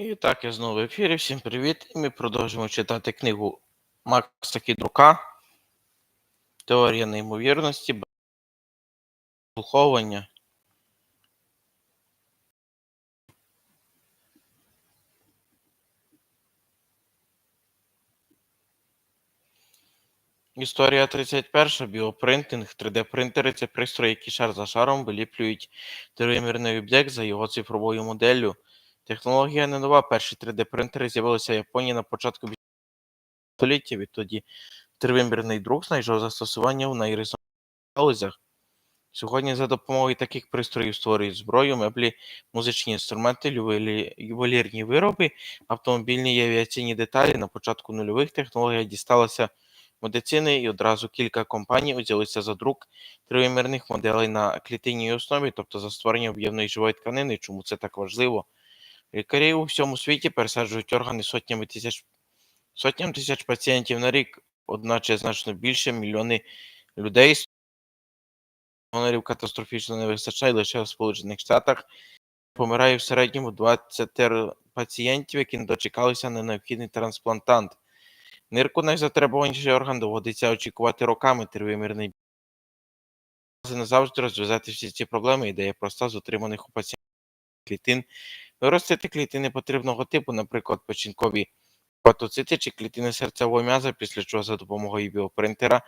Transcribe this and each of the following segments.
І так, я знову в ефірі. Всім привіт. І ми продовжуємо читати книгу Макса Кідрука Теорія неймовірності, слуховування. Історія 31. Біопринтинг. 3D-принтери це пристрої, які шар за шаром виліплюють тривимірний об'єкт за його цифровою моделлю. Технологія не нова. Перші 3D-принтери з'явилися в Японії на початку століття. Відтоді тривимірний друк знайшов застосування в найрізноманітніших галузях. Сьогодні за допомогою таких пристроїв створюють зброю, меблі, музичні інструменти, ювелі... ювелірні вироби, автомобільні і авіаційні деталі. На початку нульових технологія дісталася медицини, і одразу кілька компаній узялися за друк тривимірних моделей на клітинній основі, тобто за створення об'ємної живої тканини. Чому це так важливо? Лікарі у всьому світі пересаджують органи сотнями тисяч сотням тисяч пацієнтів на рік, одначе значно більше мільйони людей донорів катастрофічно не вистачає лише в Сполучених Штатах. Помирає в середньому 20 пацієнтів, які не дочекалися на необхідний трансплантант. Нирку найзатребуваніший орган доводиться очікувати роками тривимірний не завжди розв'язати всі ці проблеми. Ідея проста з отриманих у пацієнтів клітин. Виростити клітини потрібного типу, наприклад, печінкові патоцити чи клітини серцевого м'яза, після чого за допомогою біопринтера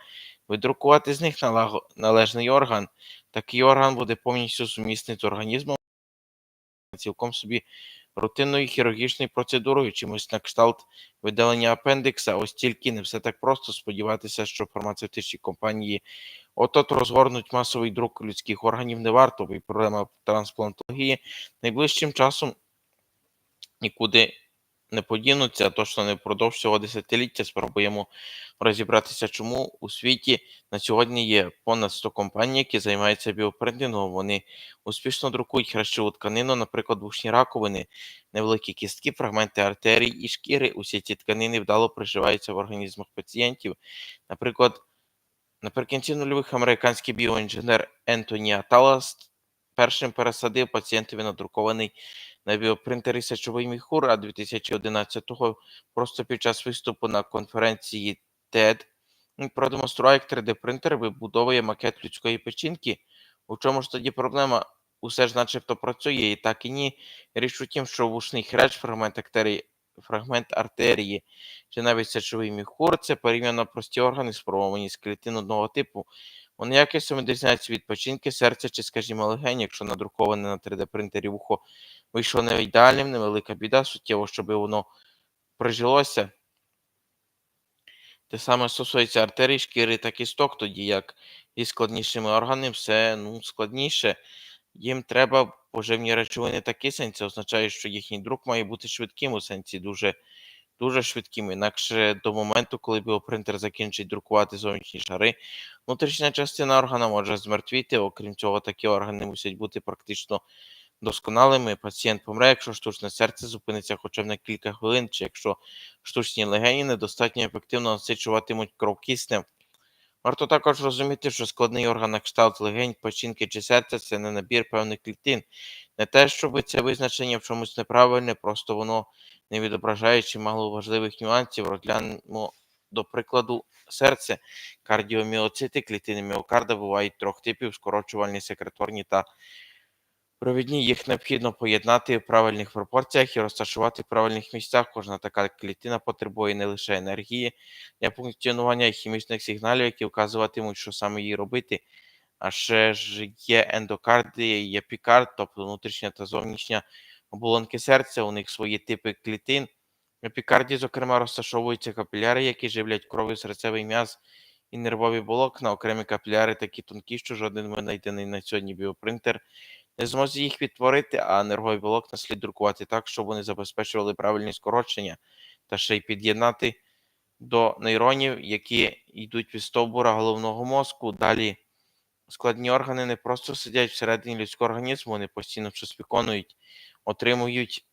видрукувати з них належний орган. Такий орган буде повністю сумісний з організмом, цілком собі рутинною хірургічною процедурою, чимось на кшталт видалення апендикса. Ось тільки не все так просто сподіватися, що фармацевтичні компанії от-от розгорнуть масовий друк людських органів не варто, й проблема трансплантології найближчим часом нікуди не подінуться, точно не впродовж цього десятиліття спробуємо розібратися, чому у світі на сьогодні є понад 100 компаній, які займаються біопринтингом. Вони успішно друкують хрящову тканину, наприклад, вушні раковини, невеликі кістки, фрагменти артерій і шкіри. Усі ці тканини вдало приживаються в організмах пацієнтів. Наприклад, наприкінці нульових американський біоінженер Ентоні Аталас першим пересадив пацієнтові надрукований на біопринтері сечовий міхур, а 2011-го просто під час виступу на конференції TED продемонстрував, як 3D-принтер вибудовує макет людської печінки. У чому ж тоді проблема? Усе ж начебто працює, і так і ні. Річ у тім, що вушний хреч, фрагмент артерії, фрагмент артерії чи навіть сечовий міхур це порівняно прості органи, сформовані з клітин одного типу. Вони якось відрізняються від печінки, серця чи, скажімо, легень, якщо надруковане на 3D-принтері вухо вийшло не ідеальним, невелика біда, суттєво, щоб воно прижилося. Те саме стосується артерій, шкіри та кісток, тоді як із складнішими органами все ну, складніше. Їм треба поживні речовини та кисень. Це означає, що їхній друк має бути швидким у сенсі дуже, дуже швидким. Інакше до моменту, коли біопринтер закінчить друкувати зовнішні шари, внутрішня частина органа може змертвіти. Окрім цього, такі органи мусять бути практично досконалими. Пацієнт помре, якщо штучне серце зупиниться хоча б на кілька хвилин, чи якщо штучні легені недостатньо ефективно насичуватимуть кров киснем. Варто також розуміти, що складний орган на кшталт легень, печінки чи серця це не набір певних клітин. Не те, щоб це визначення в чомусь неправильне, просто воно не відображає чимало важливих нюансів. Розглянемо, до прикладу, серце. Кардіоміоцити, клітини міокарда бувають трьох типів: скорочувальні, секреторні та провідні. Їх необхідно поєднати в правильних пропорціях і розташувати в правильних місцях. Кожна така клітина потребує не лише енергії для функціонування хімічних сигналів, які вказуватимуть, що саме їй робити. А ще ж є ендокардія, є епікард, тобто внутрішня та зовнішня оболонки серця, у них свої типи клітин. В епікарді, зокрема, розташовуються капіляри, які живлять кров і серцевий м'яз і нервові волокна. Окремі капіляри такі тонкі, що жоден винайдений на сьогодні біопринтер не зможе їх відтворити, а нервові волокна слід друкувати так, щоб вони забезпечували правильні скорочення, та ще й під'єднати до нейронів, які йдуть від стовбура головного мозку. Далі складні органи не просто сидять всередині людського організму, вони постійно щось виконують, отримують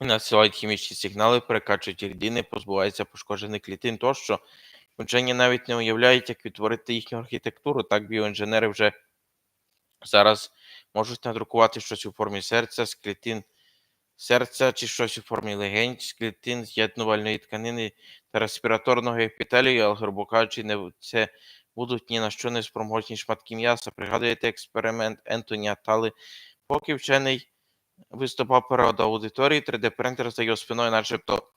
і надсилають хімічні сигнали, перекачують рідини, позбуваються пошкоджених клітин тощо. Вчені навіть не уявляють, як відтворити їхню архітектуру. Так біоінженери вже зараз можуть надрукувати щось у формі серця з клітин серця чи щось у формі легень, з клітин, з'єднувальної тканини та респіраторного епітелію, але грубо кажучи, не це будуть ні на що не спроможні шматки м'яса. Пригадуєте експеримент Ентоні Атали, поки вчений виступав перед аудиторією, 3D-принтер за його спиною, начебто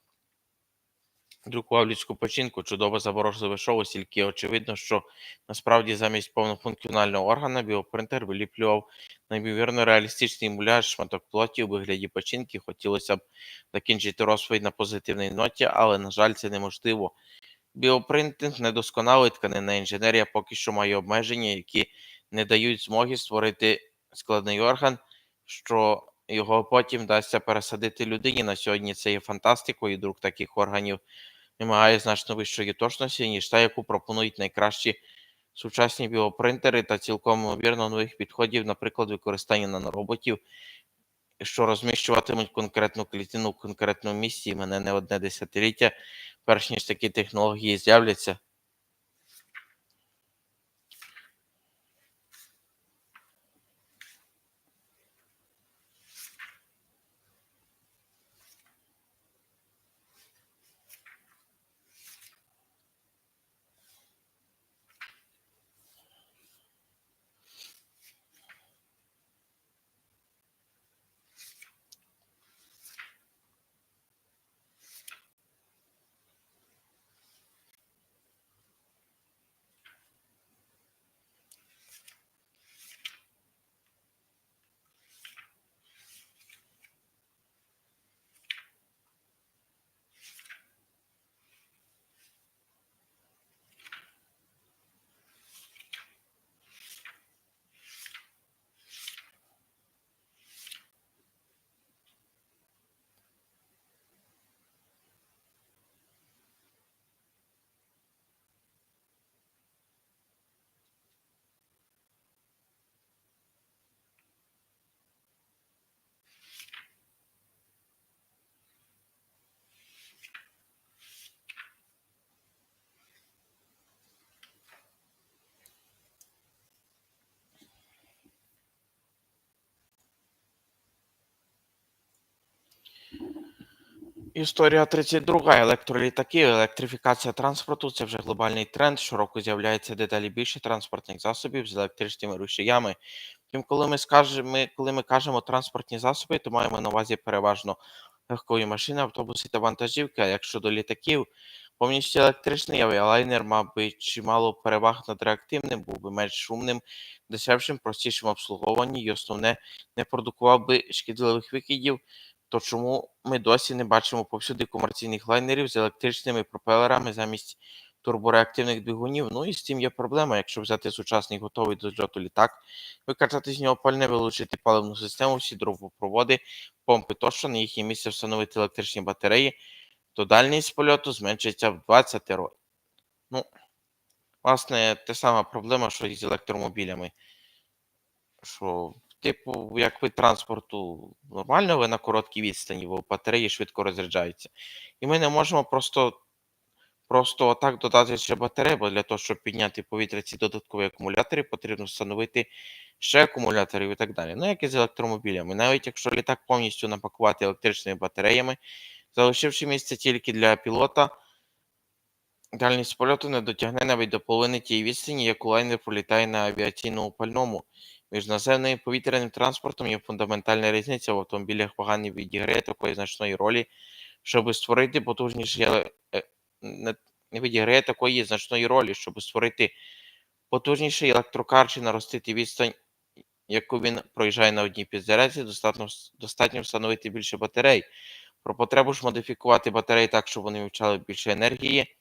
друкував людську печінку, чудово заворожливе шоу, тільки очевидно, що насправді замість повнофункціонального органа біопринтер виліплював неймовірно реалістичний муляж шматок плоті у вигляді печінки. Хотілося б закінчити розповідь на позитивній ноті, але, на жаль, це неможливо. Біопринтинг недосконалий тканинна інженерія поки що має обмеження, які не дають змоги створити складний орган, що його потім вдасться пересадити людині. На сьогодні це є фантастикою. Друк таких органів вимагає значно вищої точності, ніж та, яку пропонують найкращі сучасні біопринтери та цілком ймовірно нових підходів, наприклад, використання нанороботів, що розміщуватимуть конкретну клітину в конкретному місці, і мене не одне десятиліття, перш ніж такі технології з'являться. Історія 32. Електролітаки, електрифікація транспорту це вже глобальний тренд. Щороку з'являється дедалі більше транспортних засобів з електричними рушіями. Втім, коли ми скажемо, коли ми кажемо транспортні засоби, то маємо на увазі переважно легкові машини, автобуси та вантажівки. А якщо до літаків, повністю електричний авіалайнер би чимало переваг над реактивним, був би менш шумним, дешевшим, простішим обслуговуванні і основне не продукував би шкідливих викидів. То чому ми досі не бачимо повсюди комерційних лайнерів з електричними пропелерами замість турбореактивних двигунів? Ну і з цим є проблема. Якщо взяти сучасний готовий до зльоту літак, викачати з нього пальне, вилучити паливну систему, всі дровопроводи, помпи тощо, на їхнє місце встановити електричні батареї, то дальність польоту зменшиться в 20 років. Ну, власне, те сама проблема, що і з електромобілями. Що Типу, як вид транспорту нормально, ви на короткій відстані, бо батареї швидко розряджаються. І ми не можемо просто просто отак додати ще батареї, бо для того, щоб підняти повітря ці додаткові акумулятори, потрібно встановити ще акумуляторів і так далі. Ну, як і з електромобілями. Навіть якщо літак повністю напакувати електричними батареями, залишивши місце тільки для пілота, дальність польоту не дотягне навіть до половини тієї відстані, яку лайнер пролітає на авіаційному пальному. Між наземним і повітряним транспортом є фундаментальна різниця в автомобілях погані відіграє такої значної ролі, щоб створити потужніші е, не відіграє такої значної ролі, щоб створити потужніший електрокар чи наростити відстань, яку він проїжджає на одній підзарядці, достатньо, достатньо встановити більше батарей. Про потребу ж модифікувати батареї так, щоб вони вивчали більше енергії.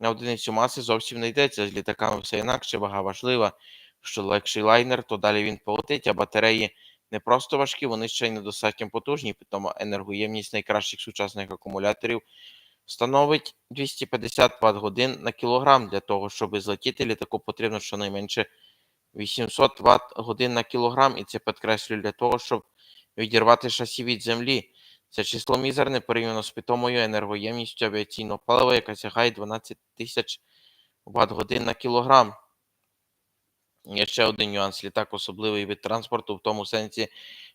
На одиницю маси зовсім не йдеться. З літаками все інакше, вага важлива що легший лайнер, то далі він полетить, а батареї не просто важкі, вони ще й недостатньо потужні, тому енергоємність найкращих сучасних акумуляторів становить 250 Вт годин на кілограм. Для того, щоб злетіти літаку, потрібно щонайменше 800 Вт годин на кілограм, і це підкреслюю для того, щоб відірвати шасі від землі. Це число мізерне порівняно з питомою енергоємністю авіаційного палива, яка сягає 12 тисяч Вт годин на кілограм. Є ще один нюанс. Літак особливий вид транспорту в тому сенсі,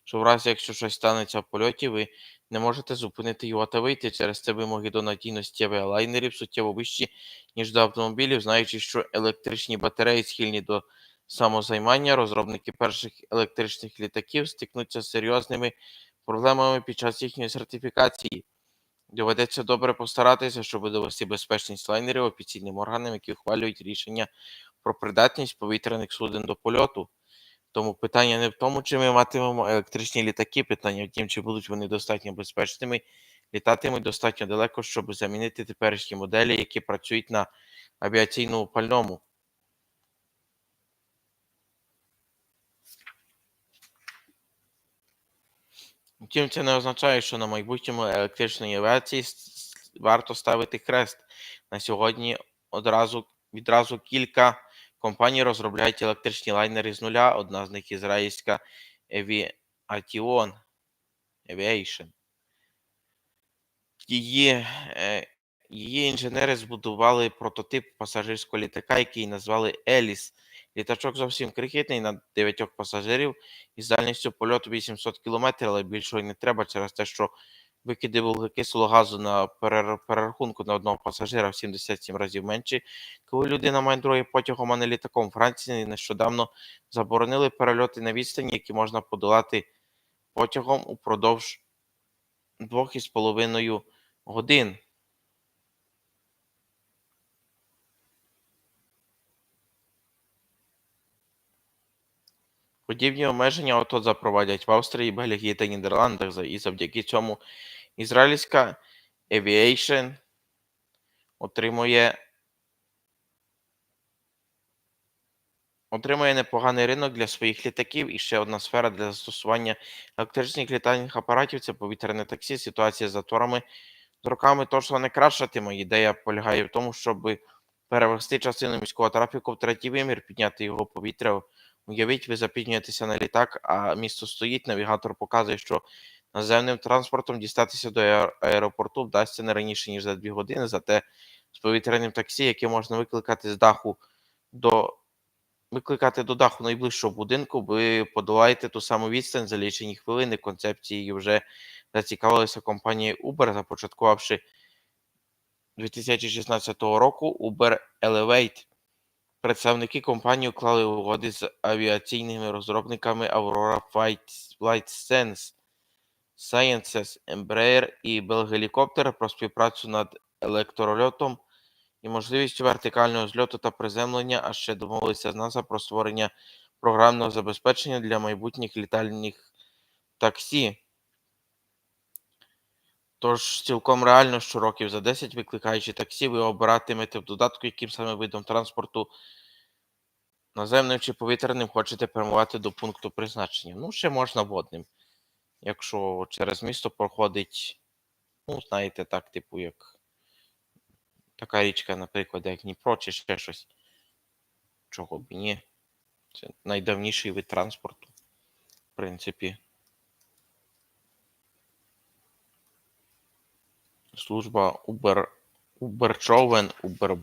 що в разі, якщо щось станеться в польоті, ви не можете зупинити його та вийти. Через це вимоги до надійності авіалайнерів суттєво вищі, ніж до автомобілів, знаючи, що електричні батареї схильні до самозаймання, розробники перших електричних літаків стикнуться з серйозними проблемами під час їхньої сертифікації. Доведеться добре постаратися, щоб довести безпечність лайнерів офіційним органам, які ухвалюють рішення про придатність повітряних суден до польоту. Тому питання не в тому, чи ми матимемо електричні літаки, питання в тім, чи будуть вони достатньо безпечними, літатимуть достатньо далеко, щоб замінити теперішні моделі, які працюють на авіаційному пальному. Втім, це не означає, що на майбутньому електричної авіації варто ставити хрест. На сьогодні одразу відразу кілька компаній розробляють електричні лайнери з нуля. Одна з них ізраїльська Aviation. Aviation. Її, її інженери збудували прототип пасажирського літака, який назвали Еліс. Літачок зовсім крихітний на 9 пасажирів із дальністю польоту 800 км, але більшого не треба через те, що викиди вуглекислого газу на перер- перерахунку на одного пасажира в 77 разів менші. Коли людина мандрує потягом, а не літаком, Франції нещодавно заборонили перельоти на відстані, які можна подолати потягом упродовж двох із половиною годин. Подібні обмеження ото запровадять в Австрії, Бельгії та Нідерландах, і завдяки цьому ізраїльська Aviation отримує отримує непоганий ринок для своїх літаків. І ще одна сфера для застосування електричних літальних апаратів це повітряне таксі. Ситуація з заторами з роками точно не кращатиме. Ідея полягає в тому, щоб перевести частину міського трафіку в третій вимір, підняти його повітря. Уявіть, ви запізнюєтеся на літак, а місто стоїть, навігатор показує, що наземним транспортом дістатися до аеропорту вдасться не раніше, ніж за 2 години, зате з повітряним таксі, яке можна викликати з даху до викликати до даху найближчого будинку, ви подолаєте ту саму відстань за лічені хвилини. Концепцією вже зацікавилася компанія Uber, започаткувавши 2016 року Uber Elevate. Представники компанії уклали угоди з авіаційними розробниками Aurora Flight, Sense, Sciences, Embraer і Bell Helicopter про співпрацю над електрольотом і можливістю вертикального зльоту та приземлення, а ще домовилися з НАСА про створення програмного забезпечення для майбутніх літальних таксі. Тож цілком реально, що років за 10, викликаючи таксі, ви обиратимете в додатку, яким саме видом транспорту наземним чи повітряним хочете прямувати до пункту призначення. Ну, ще можна водним. Якщо через місто проходить, ну, знаєте, так, типу, як така річка, наприклад, як Дніпро, чи ще щось. Чого б ні. Це найдавніший вид транспорту, в принципі. Служба Uber, Uber човен, Uber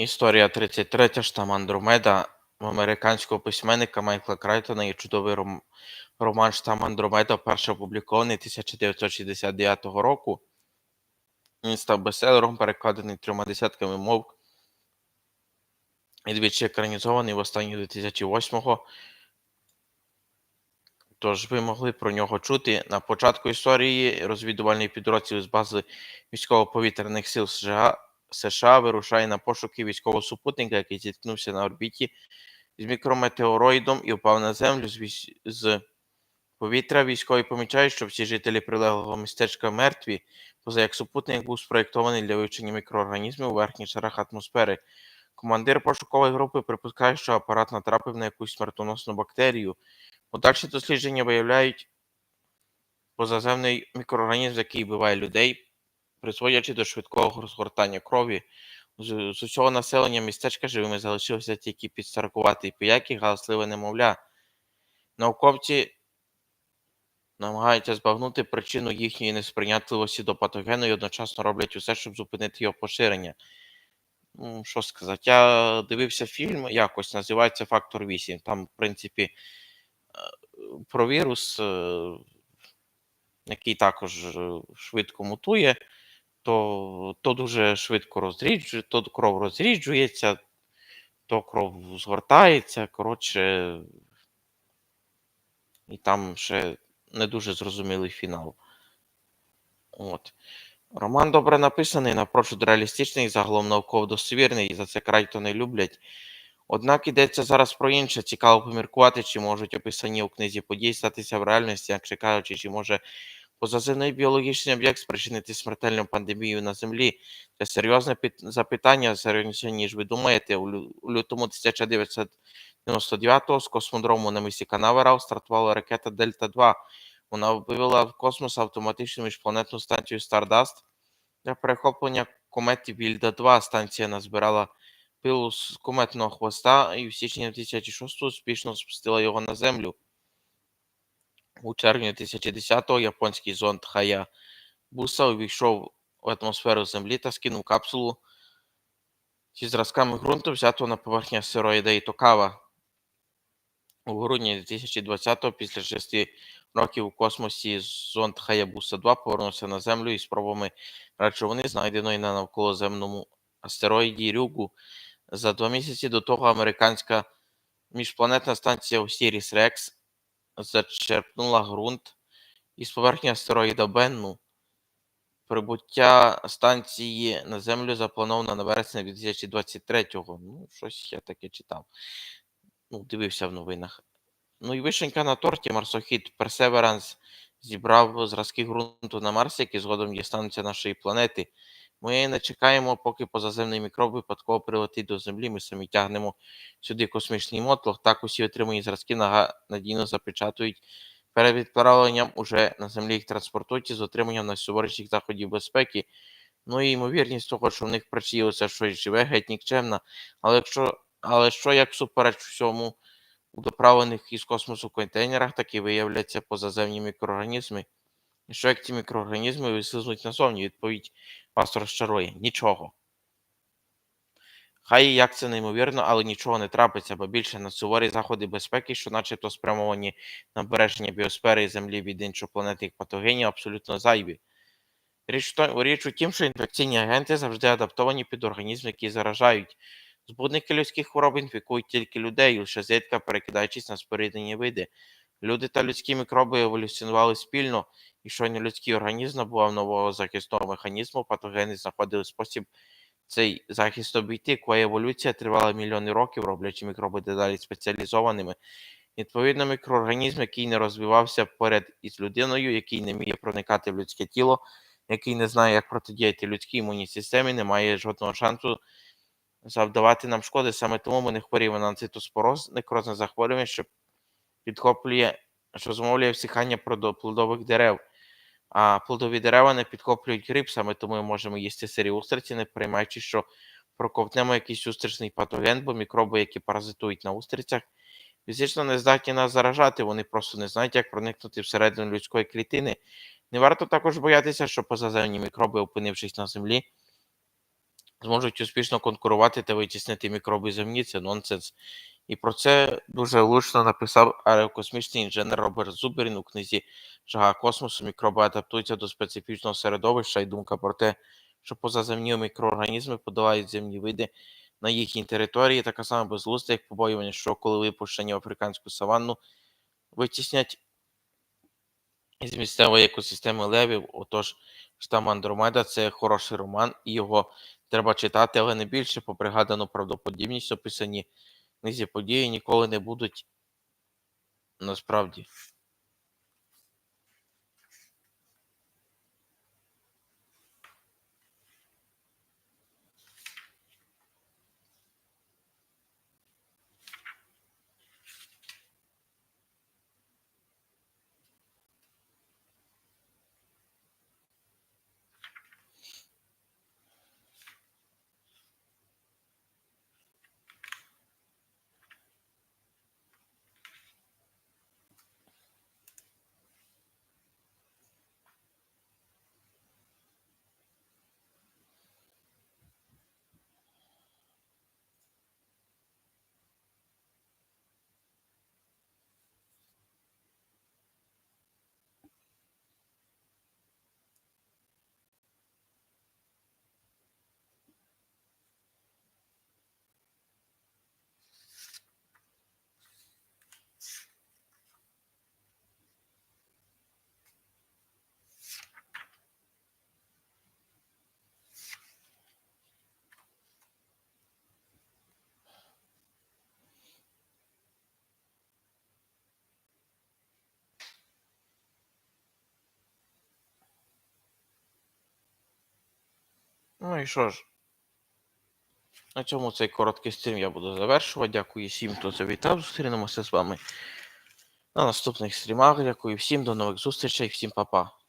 Історія 33 штам Андромеда американського письменника Майкла Крайтона є чудовий ром... роман Штам Андромеда, вперше опублікований 1969 року. Він став бестселером, перекладений трьома десятками мов. І двічі екранізований в останній 2008-го. Тож ви могли про нього чути. На початку історії розвідувальний підрозділ з бази військово-повітряних сил США, США вирушає на пошуки військового супутника, який зіткнувся на орбіті з мікрометеороїдом і впав на землю з, вісь- з Повітря військові помічають, що всі жителі прилеглого містечка мертві, поза як супутник був спроєктований для вивчення мікроорганізмів у верхніх шарах атмосфери. Командир пошукової групи припускає, що апарат натрапив на якусь смертоносну бактерію. Подальші дослідження виявляють позаземний мікроорганізм, який вбиває людей, призводячи до швидкого розгортання крові. З, з усього населення містечка живими залишилося тільки підстаркуватий пияк і галасливе немовля. Науковці намагаються збагнути причину їхньої несприйнятливості до патогену і одночасно роблять усе, щоб зупинити його поширення. Ну, що сказати, я дивився фільм якось, називається Фактор 8. Там, в принципі, е, про вірус, е, який також е, швидко мутує, то, то дуже швидко розріджує, то кров розріджується, то кров згортається. Коротше, і там ще не дуже зрозумілий фінал. От. Роман добре написаний, напрочуд реалістичний, загалом науково достовірний, і за це край не люблять. Однак йдеться зараз про інше. Цікаво поміркувати, чи можуть описані у книзі події статися в реальності, якщо кажучи, чи може позаземний біологічний об'єкт спричинити смертельну пандемію на Землі. Це серйозне запитання, серйозніше, ніж ви думаєте. У лютому 1999-го з космодрому на місці Канаверал стартувала ракета Дельта-2. Вона вивела в космос автоматичну міжпланетну станцію Stardust для перехоплення комети Вільда-2. Станція назбирала пилу з кометного хвоста і в січні 2006 успішно спустила його на Землю. У червні 2010-го японський зонд Хая Буса увійшов в атмосферу Землі та скинув капсулу зі зразками ґрунту, взятого на поверхні астероїда Ітокава. У грудні 2020-го, після шести років у космосі, зонд Хаябуса 2 повернувся на Землю із спробами речовини, знайденої на навколоземному астероїді Рюгу. За два місяці до того американська міжпланетна станція Осіріс Рекс зачерпнула ґрунт із поверхні астероїда Бенну. Прибуття станції на Землю заплановано на вересень 2023-го. Ну, щось я таке читав. Ну, дивився в новинах. Ну і вишенька на торті марсохід Perseverance зібрав зразки ґрунту на Марсі, які згодом дістануться нашої планети. Ми не чекаємо, поки позаземний мікроб випадково прилетить до Землі. Ми самі тягнемо сюди космічний мотлох. Так усі отримані зразки надійно запечатують. Перед відправленням уже на землі їх транспортують з отриманням найсуворіших заходів безпеки. Ну і ймовірність того, що в них причаїлося щось живе, геть нікчемна. Але якщо, але що як всупереч всьому у доправлених із космосу контейнерах таки виявляться позаземні мікроорганізми? І що як ці мікроорганізми вислизнуть назовні? Відповідь вас розчарує. Нічого. Хай як це неймовірно, але нічого не трапиться, бо більше на суворі заходи безпеки, що начебто спрямовані на береження біосфери і Землі від іншопланетних патогенів, абсолютно зайві. Річ, річ у тім, що інфекційні агенти завжди адаптовані під організм, які заражають. Збудники людських хвороб інфікують тільки людей, лише зрідка перекидаючись на споріднені види. Люди та людські мікроби еволюціонували спільно, і щойно людський організм набував нового захисного механізму, патогени знаходили спосіб цей захист обійти, коли еволюція тривала мільйони років, роблячи мікроби дедалі спеціалізованими. Відповідно, мікроорганізм, який не розвивався поряд із людиною, який не вміє проникати в людське тіло, який не знає, як протидіяти людській імунній системі, не має жодного шансу завдавати нам шкоди. Саме тому ми не хворіємо на цитоспороз, некрозне захворювання, що підхоплює, що зумовлює всихання плодових дерев. А плодові дерева не підхоплюють гриб, саме тому ми можемо їсти сирі устриці, не приймаючи, що проковтнемо якийсь устричний патоген, бо мікроби, які паразитують на устрицях, фізично не здатні нас заражати, вони просто не знають, як проникнути всередину людської клітини. Не варто також боятися, що позаземні мікроби, опинившись на землі, зможуть успішно конкурувати та витіснити мікроби земні. Це нонсенс. І про це дуже влучно написав аерокосмічний інженер Роберт Зуберін у книзі Жага космосу. Мікроби адаптуються до специфічного середовища і думка про те, що позаземні мікроорганізми подолають земні види на їхній території, така сама безглузда, як побоювання, що коли випущені в африканську саванну, витіснять із місцевої екосистеми левів. Отож, штам Андромеда це хороший роман, і його треба читати, але не більше, по пригадану правдоподібність описані книзі події ніколи не будуть насправді. Ну і що ж? На цьому цей короткий стрім я буду завершувати. Дякую всім, хто завітав. Зустрінемося з вами на наступних стрімах. Дякую всім, до нових зустрічей, всім па-па.